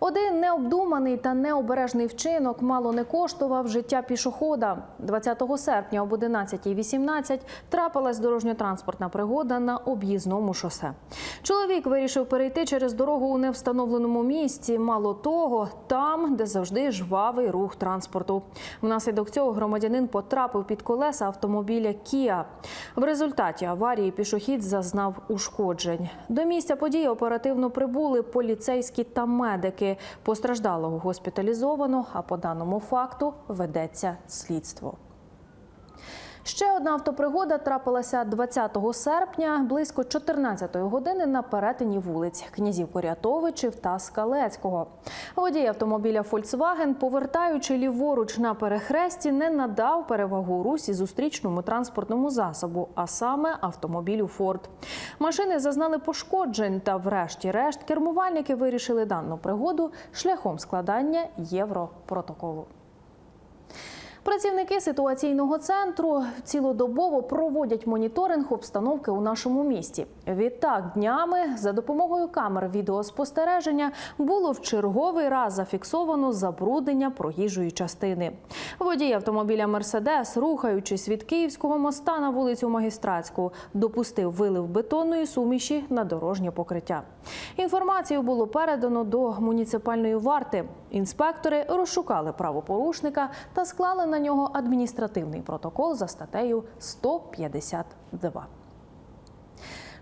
Один необдуманий та необережний вчинок мало не коштував життя пішохода. 20 серпня об 11.18 трапилась дорожньо-транспортна пригода на об'їзному шосе. Чоловік вирішив перейти через дорогу у невстановленому місці. Мало того, там, де завжди жвавий рух транспорту. Внаслідок цього громадянин потрапив під колеса автомобіля Кіа. В результаті аварії пішохід зазнав ушкоджень. До місця події оперативно прибули поліцейські та медики. Постраждалого госпіталізовано, а по даному факту ведеться слідство. Ще одна автопригода трапилася 20 серпня близько 14 години на перетині вулиць князів Корятовичів та Скалецького. Водій автомобіля Volkswagen, повертаючи ліворуч на перехресті, не надав перевагу русі зустрічному транспортному засобу, а саме автомобілю Ford. Машини зазнали пошкоджень, та, врешті-решт, кермувальники вирішили дану пригоду шляхом складання європротоколу. Працівники ситуаційного центру цілодобово проводять моніторинг обстановки у нашому місті. Відтак, днями за допомогою камер відеоспостереження було в черговий раз зафіксовано забруднення проїжджої частини. Водій автомобіля Мерседес, рухаючись від Київського моста на вулицю Магістратську, допустив вилив бетонної суміші на дорожнє покриття. Інформацію було передано до муніципальної варти. Інспектори розшукали правопорушника та склали на нього адміністративний протокол за статтею 152.